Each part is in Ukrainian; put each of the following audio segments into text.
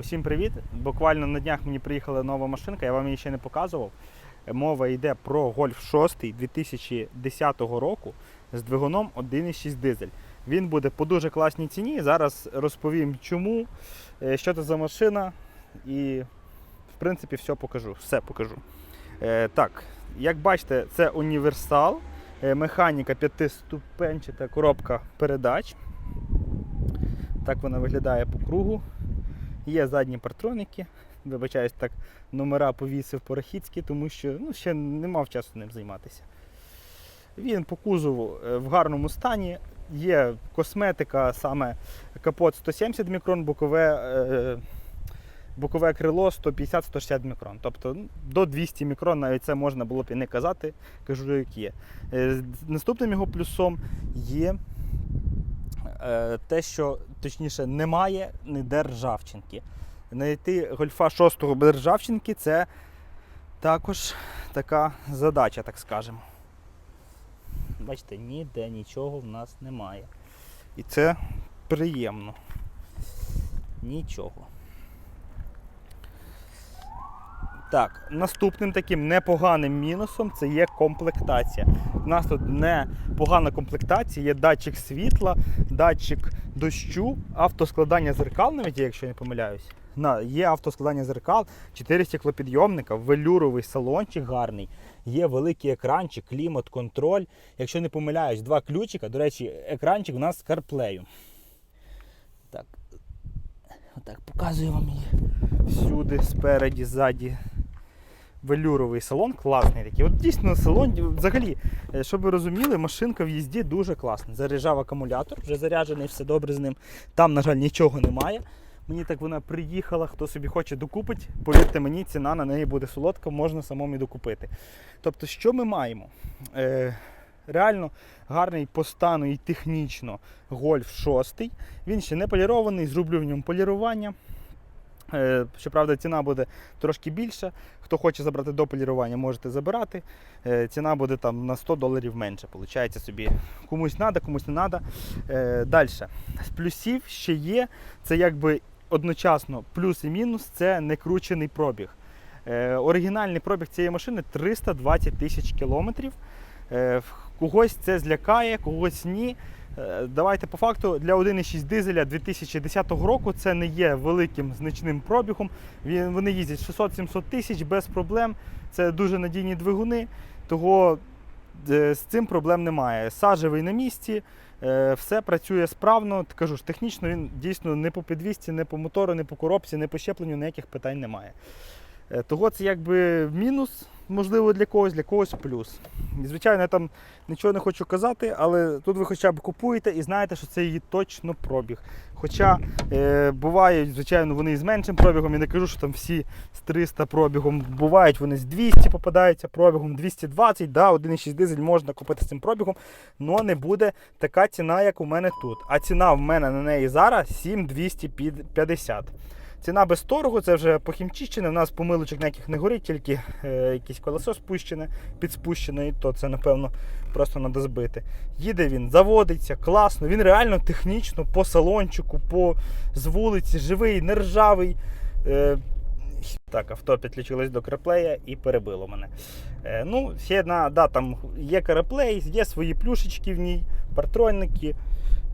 Усім привіт! Буквально на днях мені приїхала нова машинка, я вам її ще не показував. Мова йде про Golf 6 2010 року з двигуном 1,6 дизель. Він буде по дуже класній ціні. Зараз розповім чому, е, що це за машина і в принципі все покажу. Все покажу. Е, так, як бачите, це універсал, е, механіка п'ятиступенчата коробка передач. Так вона виглядає по кругу. Є задні партроніки. Вибачаюсь, так номера повісив порохідські, тому що ну, ще не мав часу ним займатися. Він по кузову е, в гарному стані. Є косметика, саме капот 170 мікрон, бокове, е, бокове крило 150-160 мікрон. Тобто ну, до 200 мікрон навіть це можна було б і не казати, кажу, як є. Е, Наступним його плюсом є те, що точніше немає ніде ржавчинки. Знайти гольфа шостого без це також така задача, так скажемо. Бачите, ніде нічого в нас немає. І це приємно. Нічого. Так, наступним таким непоганим мінусом це є комплектація. У нас тут непогана комплектація, є датчик світла, датчик дощу, автоскладання зеркал, навіть якщо я не помиляюсь. На, є автоскладання зеркал, 4 стеклопідйомника, велюровий салончик гарний, є великий екранчик, клімат, контроль. Якщо не помиляюсь, два ключика. До речі, екранчик у нас з CarPlay. Так, отак показую вам її всюди, спереді, ззаді. Велюровий салон класний такий. От дійсно салон, взагалі, е, щоб ви розуміли, машинка в їзді дуже класна. Заряджав акумулятор, вже заряджений, все добре з ним. Там, на жаль, нічого немає. Мені так вона приїхала, хто собі хоче докупить, повірте мені, ціна на неї буде солодка, можна самому докупити. Тобто, що ми маємо? Е, реально гарний по стану і технічно гольф 6. Він ще не полірований, зроблю в ньому полірування. Е, Щоправда, ціна буде трошки більша. Хто хоче забрати до полірування, можете забирати. Е, Ціна буде там на 100 доларів менше. Получається собі комусь треба, комусь не треба. Далі. З плюсів ще є. Це якби одночасно плюс і мінус це некручений пробіг. Е, Оригінальний пробіг цієї машини 320 тисяч кілометрів. Когось це злякає, когось ні. Е, Давайте по факту для 1,6 дизеля 2010 року це не є великим значним пробігом. Вони їздять 600-700 тисяч без проблем. Це дуже надійні двигуни, того е, з цим проблем немає. Сажевий на місці, е, все працює справно. Кажу ж, технічно він дійсно не по підвісці, не по мотору, не по коробці, не по щепленню ніяких питань немає. Е, Того це якби мінус, можливо, для когось, для когось плюс. І, звичайно, я там нічого не хочу казати, але тут ви хоча б купуєте і знаєте, що це її точно пробіг. Хоча е, бувають, звичайно, вони з меншим пробігом, я не кажу, що там всі з 300 пробігом, бувають вони з 200 попадаються пробігом, 220, да, 1,6 дизель можна купити з цим пробігом, але не буде така ціна, як у мене тут. А ціна в мене на неї зараз 7250. Ціна без торгу, це вже похімчищене. У нас помилочок ніяких не горить, тільки е, якесь колесо спущене, підспущене, і то це, напевно, просто треба збити. Їде він, заводиться, класно, він реально технічно по салончику, по з вулиці, живий, не ржавий. Е, так, авто підключилось до CarPlay і перебило мене. Е, ну, ще одна, да, там є CarPlay, є свої плюшечки в ній, партронники.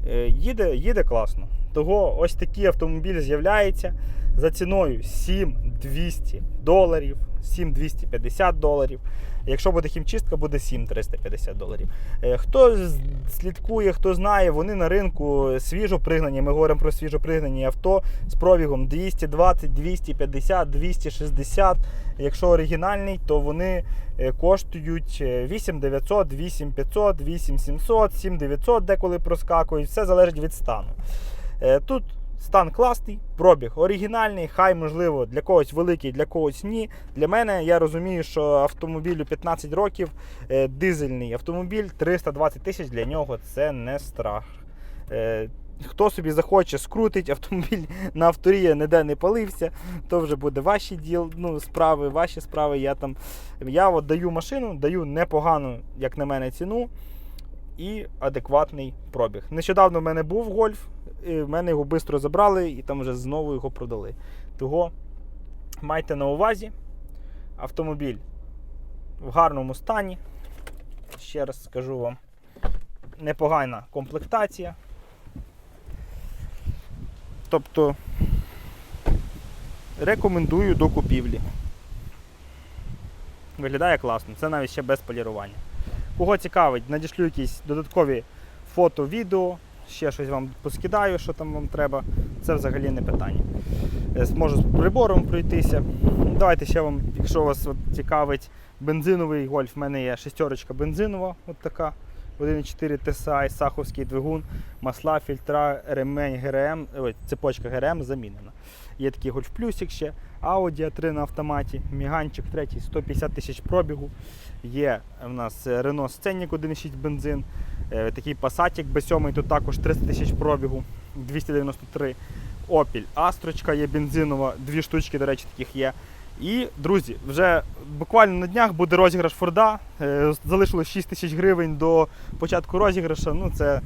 Е, їде, їде класно. Того ось такий автомобіль з'являється за ціною 7200 доларів, 7250 доларів. Якщо буде хімчистка, буде 7350 доларів. Е, Хто слідкує, хто знає, вони на ринку свіжо пригнані. Ми говоримо про свіжо пригнані авто з пробігом 220, 250, 260. Якщо оригінальний, то вони е, коштують 8900, 8500, 8700, 7900 деколи проскакують. Все залежить від стану. Е, Тут стан класний, пробіг оригінальний, хай, можливо, для когось великий, для когось ні. Для мене я розумію, що автомобілю 15 років, е, дизельний автомобіль 320 тисяч для нього це не страх. Е, Хто собі захоче скрутить автомобіль на авторія, ніде не палився, то вже буде ваші діл, ну, справи, ваші справи. Я там я от даю машину, даю непогану, як на мене, ціну. І адекватний пробіг. Нещодавно в мене був гольф, і в мене його швидко забрали і там вже знову його продали. Того майте на увазі, автомобіль в гарному стані. Ще раз скажу вам, непогана комплектація. Тобто рекомендую до купівлі. Виглядає класно, це навіть ще без полірування. Кого цікавить, надішлю якісь додаткові фото, відео, ще щось вам поскидаю, що там вам треба. Це взагалі не питання. Е, Зможу з прибором пройтися. Давайте ще вам, якщо вас цікавить бензиновий гольф, в мене є шестерочка бензинова, от така. 1,4 TSI, саховський двигун, масла, фільтра, ремень ГРМ, цепочка ГРМ замінена. Є такий гольф плюсик ще, Audi A3 на автоматі, Міганчик третій, 150 тисяч пробігу. Є в нас Renault Scenic 1,6 бензин, е, такий Passat B7, тут також 300 тисяч пробігу, 293. Opel Астрочка є бензинова, дві штучки, до речі, таких є. І, друзі, вже буквально на днях буде розіграш Форда. Е, Залишилось 6 тисяч гривень до початку розіграшу. Ну, це,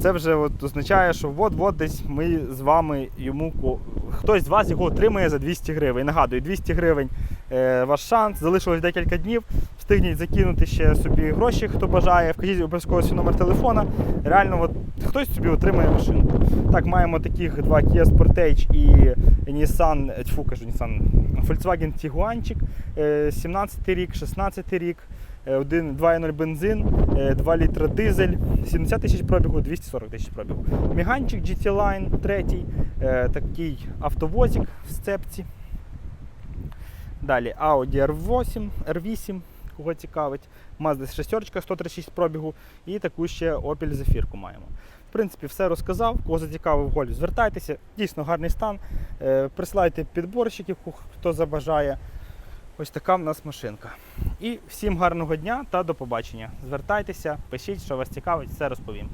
це вже от означає, що от-от десь ми з вами йому хтось з вас його отримає за 200 гривень. Нагадую, 200 гривень е, ваш шанс. Залишилось декілька днів. Встигніть закинути ще собі гроші, хто бажає. Вкажіть обов'язково свій номер телефона. Реально, от, хтось собі отримає машину. Так, маємо таких два Kia Sportage і Nissan, тьфу, кажу, Nissan, Volkswagen Tiguanчик, е, 17 рік, 16 рік, е, 2.0 бензин, е, 2 літра дизель, 70 тисяч пробігу, 240 тисяч пробігу. Міганчик GT Line, третій, е, такий автовозик в сцепці. Далі Audi R8, R8, кого цікавить, Mazda 6, 136 пробігу і таку ще Opel Zafirку маємо. В принципі, все розказав. Кого зацікавив гольф, звертайтеся. Дійсно гарний стан. Е, Присилайте підборщиків, хто забажає. Ось така в нас машинка. І всім гарного дня та до побачення. Звертайтеся, пишіть, що вас цікавить, все розповім.